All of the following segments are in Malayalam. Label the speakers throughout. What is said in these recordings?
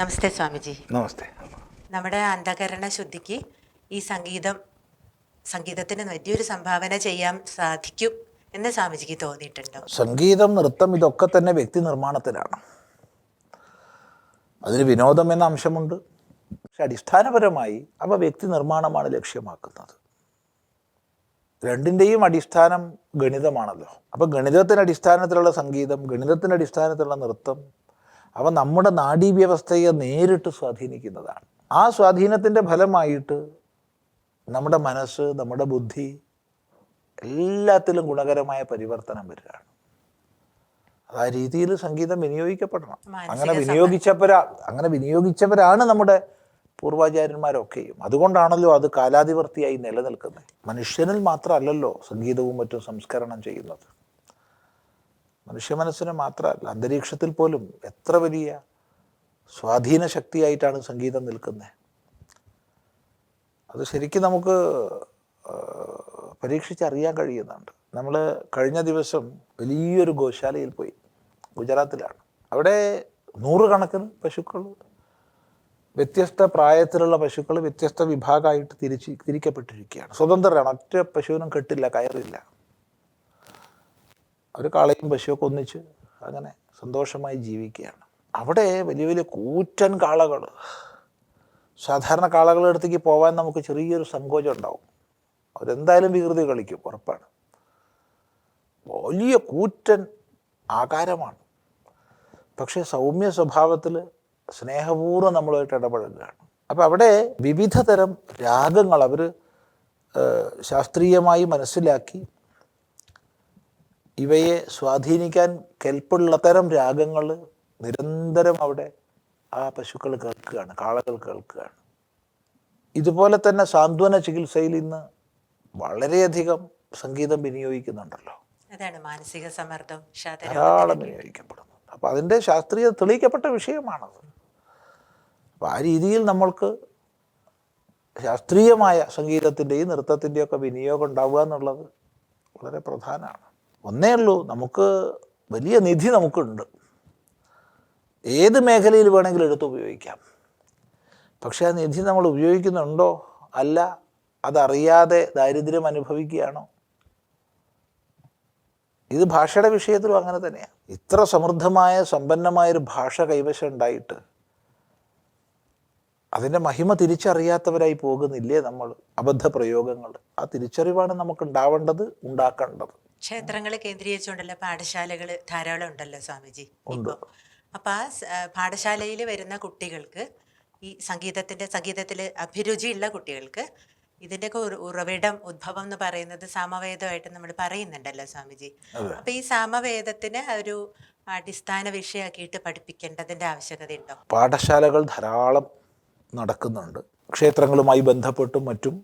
Speaker 1: നമസ്തേ സ്വാമിജി.
Speaker 2: നമസ്തേ.
Speaker 1: നമ്മുടെ അന്ധകരണ ശുദ്ധിക്ക് ഈ സംഗീതം സംഗീതത്തിന് വലിയൊരു സംഭാവന ചെയ്യാൻ സാധിക്കും എന്ന് സ്വാമിജിക്ക് തോന്നിയിട്ടുണ്ടോ?
Speaker 2: സംഗീതം നൃത്തം ഇതൊക്കെ തന്നെ വ്യക്തി നിർമ്മാണത്തിലാണ്. അതിന് വിനോദം എന്ന അംശമുണ്ട്. പക്ഷെ അടിസ്ഥാനപരമായി അവ വ്യക്തി നിർമ്മാണമാണ് ലക്ഷ്യമാക്കുന്നത്. രണ്ടിന്റെയും അടിസ്ഥാനം ഗണിതമാണല്ലോ. അപ്പോൾ ഗണിതത്തിന്റെ അടിസ്ഥാനത്തിലുള്ള സംഗീതം ഗണിതത്തിന്റെ അടിസ്ഥാനത്തിലുള്ള നൃത്തം അവ നമ്മുടെ നാഡീവ്യവസ്ഥയെ നേരിട്ട് സ്വാധീനിക്കുന്നതാണ്. ആ സ്വാധീനത്തിന്റെ ഫലമായിട്ട് നമ്മുടെ മനസ്സ് നമ്മുടെ ബുദ്ധി എല്ലാത്തിലും ഗുണകരമായ പരിവർത്തനം വരികയാണ്. ആ രീതിയിൽ സംഗീതം വിനിയോഗിക്കപ്പെടണം. അങ്ങനെ വിനിയോഗിച്ചവരാ അങ്ങനെ വിനിയോഗിച്ചവരാണ് നമ്മുടെ പൂർവാചാര്യന്മാരൊക്കെയും. അതുകൊണ്ടാണല്ലോ അത് കാലാതിവർത്തിയായി നിലനിൽക്കുന്നത്. മനുഷ്യനിൽ മാത്രമല്ലല്ലോ സംഗീതവും മറ്റും സംസ്കരണം ചെയ്യുന്നത്. മനുഷ്യ മനസ്സിനെ മാത്രമല്ല അന്തരീക്ഷത്തിൽ പോലും എത്ര വലിയ സ്വാധീന ശക്തിയായിട്ടാണ് സംഗീതം നിൽക്കുന്നത്. അത് ശരിക്കും നമുക്ക് പരീക്ഷിച്ചറിയാൻ കഴിയുന്നുണ്ട്. നമ്മൾ കഴിഞ്ഞ ദിവസം വലിയൊരു ഗോശാലയിൽ പോയി ഗുജറാത്തിലാണ്. അവിടെ നൂറുകണക്കിന് പശുക്കൾ വ്യത്യസ്ത പ്രായത്തിലുള്ള പശുക്കൾ വ്യത്യസ്ത വിഭാഗമായിട്ട് തിരിച്ച് തിരിക്കപ്പെട്ടിരിക്കുകയാണ്. സ്വതന്ത്രരാണ്. ഒറ്റ പശുവിനും കെട്ടില്ല കയറില്ല. അവർ കാളയും പശുവൊക്കെ ഒന്നിച്ച് അങ്ങനെ സന്തോഷമായി ജീവിക്കുകയാണ്. അവിടെ വലിയ വലിയ കൂറ്റൻ കാളകൾ സാധാരണ കാളകളുടെ അടുത്തേക്ക് പോകാൻ നമുക്ക് ചെറിയൊരു സങ്കോചം ഉണ്ടാവും. അവരെന്തായാലും വികൃതി കളിക്കും ഉറപ്പാണ്. വലിയ കൂറ്റൻ ആകാരമാണ്. പക്ഷേ സൗമ്യ സ്വഭാവത്തിൽ സ്നേഹപൂർവം നമ്മളുമായിട്ട് ഇടപഴകുകയാണ്. അപ്പം അവിടെ വിവിധ തരം രാഗങ്ങൾ അവർ ശാസ്ത്രീയമായി മനസ്സിലാക്കി ഇവയെ സ്വാധീനിക്കാൻ കെൽപ്പുള്ള തരം രാഗങ്ങൾ നിരന്തരം അവിടെ ആ പശുക്കൾ കേൾക്കുകയാണ് കാളകൾ കേൾക്കുകയാണ്. ഇതുപോലെ തന്നെ സാന്ത്വന ചികിത്സയിൽ ഇന്ന് വളരെയധികം സംഗീതം വിനിയോഗിക്കുന്നുണ്ടല്ലോ.
Speaker 1: അതാണ് മാനസിക സമ്മർദ്ദം
Speaker 2: ധാരാളം വിനിയോഗിക്കപ്പെടുന്നു. അപ്പോൾ അതിന്റെ ശാസ്ത്രീയ തെളിയിക്കപ്പെട്ട വിഷയമാണത്. അപ്പോൾ ആ രീതിയിൽ നമ്മൾക്ക് ശാസ്ത്രീയമായ സംഗീതത്തിന്റെയും നൃത്തത്തിന്റെയും ഒക്കെ വിനിയോഗം ഉണ്ടാവുക എന്നുള്ളത് വളരെ പ്രധാനമാണ്. ഒന്നേ ഉള്ളൂ. നമുക്ക് വലിയ നിധി നമുക്കുണ്ട്. ഏത് മേഖലയിൽ വേണമെങ്കിലും എടുത്ത് ഉപയോഗിക്കാം. പക്ഷേ ആ നിധി നമ്മൾ ഉപയോഗിക്കുന്നുണ്ടോ? അല്ല. അതറിയാതെ ദാരിദ്ര്യം അനുഭവിക്കുകയാണോ? ഇത് ഭാഷയുടെ വിഷയത്തിലും അങ്ങനെ തന്നെയാണ് ഇത്ര സമൃദ്ധമായ സമ്പന്നമായൊരു ഭാഷ കൈവശം ഉണ്ടായിട്ട് അതിന്റെ മഹിമ തിരിച്ചറിയാത്തവരായി പോകുന്നില്ലേ നമ്മൾ? അബദ്ധ പ്രയോഗങ്ങൾ ആ തിരിച്ചറിവാണ് നമുക്ക് ഉണ്ടാവേണ്ടത് ഉണ്ടാക്കേണ്ടത്.
Speaker 1: ക്ഷേത്രങ്ങൾ കേന്ദ്രീകരിച്ചുകൊണ്ടല്ല പാഠശാലകൾ ധാരാളം ഉണ്ടല്ലോ സ്വാമിജി? ഇപ്പോൾ അപ്പം ആ പാഠശാലയിൽ വരുന്ന കുട്ടികൾക്ക് ഈ സംഗീതത്തിന്റെ സംഗീതത്തിൽ അഭിരുചിയുള്ള കുട്ടികൾക്ക് ഇതിന്റെയൊക്കെ ഉറവിടം ഉദ്ഭവം എന്ന് പറയുന്നത് സാമവേദമായിട്ട് നമ്മൾ പറയുന്നുണ്ടല്ലോ സ്വാമിജി. അപ്പൊ ഈ സാമവേദത്തിന് ഒരു അടിസ്ഥാന വിഷയമാക്കിയിട്ട് പഠിപ്പിക്കേണ്ടതിന്റെ ആവശ്യകതയുണ്ടോ
Speaker 2: പാഠശാലകൾ ധാരാളം നടക്കുന്നുണ്ട്. ക്ഷേത്രങ്ങളുമായി ബന്ധപ്പെട്ടും മറ്റും.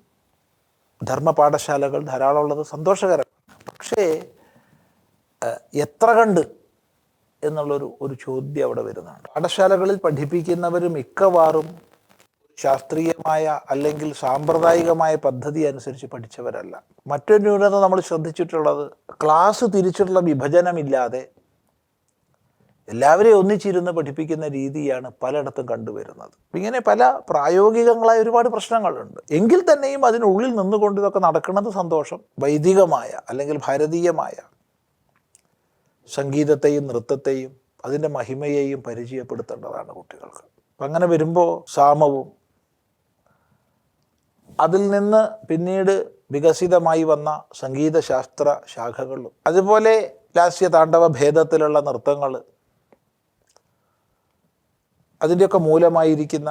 Speaker 2: ധർമ്മ പാഠശാലകൾ ധാരാളം ഉള്ളത് സന്തോഷകരമാണ്. പക്ഷേ എത്ര കണ്ട് എന്നുള്ളൊരു ഒരു ചോദ്യം അവിടെ വരുന്നുണ്ട്. പാഠശാലകളിൽ പഠിപ്പിക്കുന്നവർ മിക്കവാറും ശാസ്ത്രീയമായ അല്ലെങ്കിൽ സാമ്പ്രദായികമായ പദ്ധതി അനുസരിച്ച് പഠിച്ചവരല്ല. മറ്റൊരു ന്യൂനത നമ്മൾ ശ്രദ്ധിച്ചിട്ടുള്ളത് ക്ലാസ് തിരിച്ചുള്ള വിഭജനമില്ലാതെ എല്ലാവരെയും ഒന്നിച്ചിരുന്ന് പഠിപ്പിക്കുന്ന രീതിയാണ് പലയിടത്തും കണ്ടുവരുന്നത്. ഇങ്ങനെ പല പ്രായോഗികങ്ങളായ ഒരുപാട് പ്രശ്നങ്ങളുണ്ട്. എങ്കിൽ തന്നെയും അതിനുള്ളിൽ നിന്നുകൊണ്ട് ഇതൊക്കെ നടക്കുന്നത് സന്തോഷം വൈദികമായ അല്ലെങ്കിൽ ഭാരതീയമായ സംഗീതത്തെയും നൃത്തത്തെയും അതിന്റെ മഹിമയെയും പരിചയപ്പെടുത്തേണ്ടതാണ് കുട്ടികൾക്ക്. അങ്ങനെ വരുമ്പോൾ സാമവും അതിൽ നിന്ന് പിന്നീട് വികസിതമായി വന്ന സംഗീതശാസ്ത്ര ശാഖകളും അതുപോലെ ലാസ്യ താണ്ഡവ ഭേദത്തിലുള്ള നൃത്തങ്ങൾ അതിന്റെയൊക്കെ മൂലമായിരിക്കുന്ന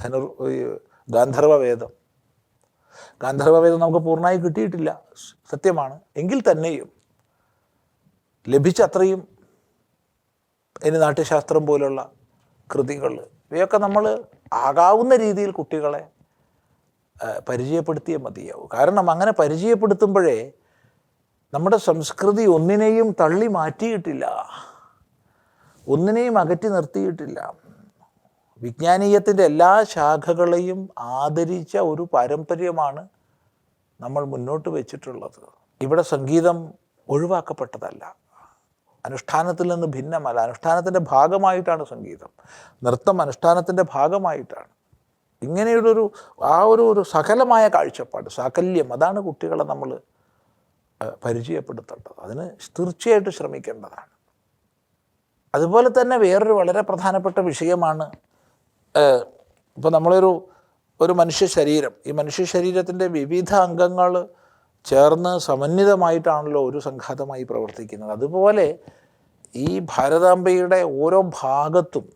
Speaker 2: ധനുർ ഗാന്ധർവവേദം ഗാന്ധർവവേദം നമുക്ക് പൂർണമായി കിട്ടിയിട്ടില്ല. സത്യമാണ്. എങ്കിൽ തന്നെയും ലഭിച്ച അത്രയും ഇനി നാട്യശാസ്ത്രം പോലുള്ള കൃതികൾ ഇവയൊക്കെ നമ്മൾ ആകാവുന്ന രീതിയിൽ കുട്ടികളെ പരിചയപ്പെടുത്തിയേ മതിയാവും. കാരണം അങ്ങനെ പരിചയപ്പെടുത്തുമ്പോഴേ നമ്മുടെ സംസ്കൃതി ഒന്നിനെയും തള്ളി മാറ്റിയിട്ടില്ല. ഒന്നിനെയും അകറ്റി നിർത്തിയിട്ടില്ല. വിജ്ഞാനീയത്തിന്റെ എല്ലാ ശാഖകളെയും ആദരിച്ച ഒരു പാരമ്പര്യമാണ് നമ്മൾ മുന്നോട്ട് വെച്ചിട്ടുള്ളത്. ഇവിടെ സംഗീതം ഒഴിവാക്കപ്പെട്ടതല്ല. അനുഷ്ഠാനത്തിൽ നിന്ന് ഭിന്നമല്ല. അനുഷ്ഠാനത്തിന്റെ ഭാഗമായിട്ടാണ് സംഗീതം. നൃത്തം അനുഷ്ഠാനത്തിന്റെ ഭാഗമായിട്ടാണ്. ഇങ്ങനെയുള്ളൊരു ആ ഒരു ഒരു സകലമായ കാഴ്ചപ്പാട് സാകല്യം അതാണ് കുട്ടികളെ നമ്മൾ പരിചയപ്പെടുത്തേണ്ടത്. അതിന് തീർച്ചയായിട്ടും ശ്രമിക്കേണ്ടതാണ്. അതുപോലെ തന്നെ വേറൊരു വളരെ പ്രധാനപ്പെട്ട വിഷയമാണ് ഇപ്പോൾ നമ്മളൊരു ഒരു മനുഷ്യ ശരീരം. ഈ മനുഷ്യ ശരീരത്തിന്റെ വിവിധ അംഗങ്ങൾ ചേർന്ന് സമന്വിതമായിട്ടാണല്ലോ ഒരു സംഘാതമായി പ്രവർത്തിക്കുന്നത്. അതുപോലെ ഈ ഭാരതാംബയുടെ ഓരോ ഭാഗത്തും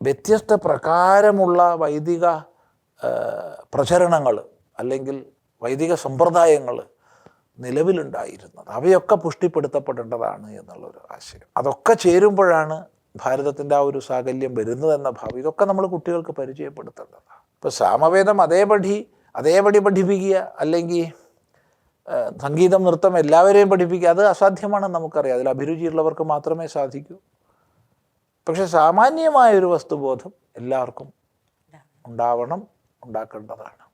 Speaker 2: വ്യത്യസ്ത പ്രകാരമുള്ള വൈദിക പ്രചരണങ്ങൾ അല്ലെങ്കിൽ വൈദിക സമ്പ്രദായങ്ങൾ നിലവിലുണ്ടായിരുന്നത്. അവയൊക്കെ പുഷ്ടിപ്പെടുത്തപ്പെടേണ്ടതാണ് എന്നുള്ളൊരു ആശയം. അതൊക്കെ ചേരുമ്പോഴാണ് ഭാരതത്തിന്റെ ആ ഒരു സാകല്യം വരുന്നതെന്ന ഭാവം. ഇതൊക്കെ നമ്മൾ കുട്ടികൾക്ക് പരിചയപ്പെടുത്തേണ്ടതാണ്. ഇപ്പോൾ സാമവേദം അതേപടി അതേപടി പഠിപ്പിക്കുക അല്ലെങ്കിൽ സംഗീതം നൃത്തം എല്ലാവരെയും പഠിപ്പിക്കുക അത് അസാധ്യമാണെന്ന് നമുക്കറിയാം. അതിൽ അഭിരുചിയുള്ളവർക്ക് മാത്രമേ സാധിക്കൂ. പക്ഷെ സാമാന്യമായൊരു വസ്തുബോധം എല്ലാവർക്കും ഉണ്ടാവണം ഉണ്ടാക്കേണ്ടതാണ്.